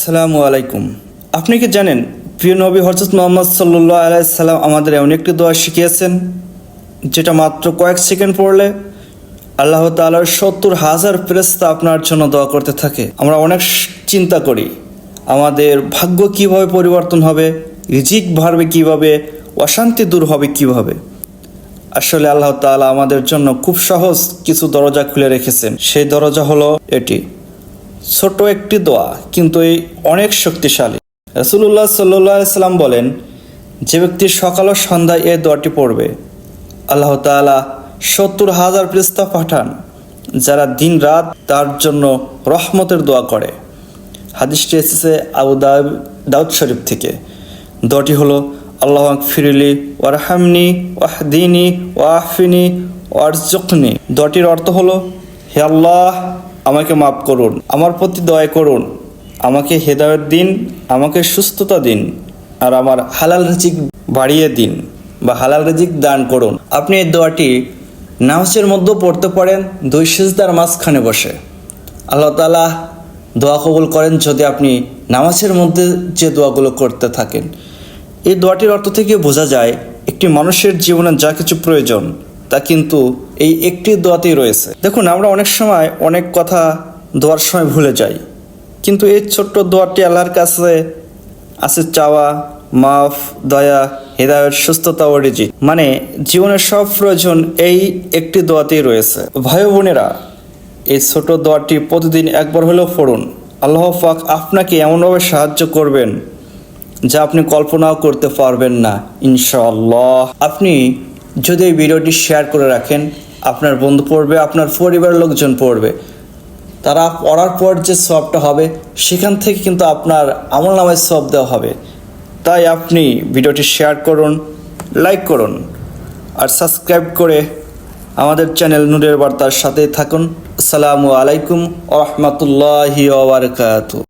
আসসালামু আলাইকুম। আপনি কি জানেন, প্রিয় নবী হজরত মোহাম্মদ সাল্লাহ আলাইসাল্লাম আমাদের এমন একটি দোয়া শিখিয়েছেন, যেটা মাত্র কয়েক সেকেন্ড পড়লে আল্লাহ তালার সত্তর হাজার ফেরেস্তা আপনার জন্য দোয়া করতে থাকে। আমরা অনেক চিন্তা করি, আমাদের ভাগ্য কীভাবে পরিবর্তন হবে, রিজিক বাড়বে কীভাবে, অশান্তি দূর হবে কীভাবে। আসলে আল্লাহ তাআলা আমাদের জন্য খুব সহজ কিছু দরজা খুলে রেখেছেন। সেই দরজা হলো এটি। ছোট একটি দোয়া, কিন্তু এই অনেক শক্তিশালী। রসুল্লাহ সাল্লাম বলেন, যে ব্যক্তি সকাল ও সন্ধ্যায় এই দোয়াটি পড়বে, আল্লাহ তাআলা সত্তর হাজার পৃষ্ঠা পাঠান, যারা দিন রাত তার জন্য রহমতের দোয়া করে। হাদিসটি এসেছে আবু দাউদ শরীফ থেকে। দোয়াটি হলো, আল্লাহ ফিরিলি ওয়ারহামনি ওয়াহদিনী ওয়াহফিনি ওয়ারজকনি দোয়াটির অর্থ হলো হে আল্লাহ, আমাকে মাফ করুন, আমার প্রতি দয়া করুন, আমাকে হেদায়ত দিন, আমাকে সুস্থতা দিন, আর আমার হালাল রিজিক বাড়িয়ে দিন বা হালাল রিজিক দান করুন। আপনি এই দোয়াটি নামাজের মধ্যেও পড়তে পারেন, দুই সিজদার মাঝখানে বসে। আল্লাহ তালা দোয়া কবুল করেন যদি আপনি নামাজের মধ্যে যে দোয়াগুলো করতে থাকেন। এই দোয়াটির অর্থ থেকে বোঝা যায়, একটি মানুষের জীবনে যা কিছু প্রয়োজন, তা কিন্তু এই একটি দোয়াতেই রয়েছে। দেখুন, আমরা অনেক সময় অনেক কথা দোয়ার সময় ভুলে যাই। কিন্তু এই ছোট্ট দোয়াটি আল্লাহর কাছে আছে চাওয়া, মাফ, দয়া হৃদয়ের সুস্থতা ও রিজি মানে জীবনের সব প্রয়োজন এই একটি দোয়াতেই রয়েছে। ভাই বোনেরা, এই ছোট দোয়াটি প্রতিদিন একবার হলেও পড়ুন। আল্লাহ পাক আপনাকে এমনভাবে সাহায্য করবেন যা আপনি কল্পনাও করতে পারবেন না, ইনশাআল্লাহ। আপনি যদি এই ভিডিওটি শেয়ার করে রাখেন আপনার বন্ধু পড়বে, আপনার পরিবারের লোকজন পড়বে। তারা পড়ার পর যে সবটা হবে, সেখান থেকে কিন্তু আপনার আমল নামায় সব দেওয়া হবে। তাই আপনি ভিডিওটি শেয়ার করুন, লাইক করুন, আর সাবস্ক্রাইব করে আমাদের চ্যানেল নুরের বার্তার সাথেই থাকুন। আসসালামু আলাইকুম ওরহমতুল্লাহি ওবরকাতু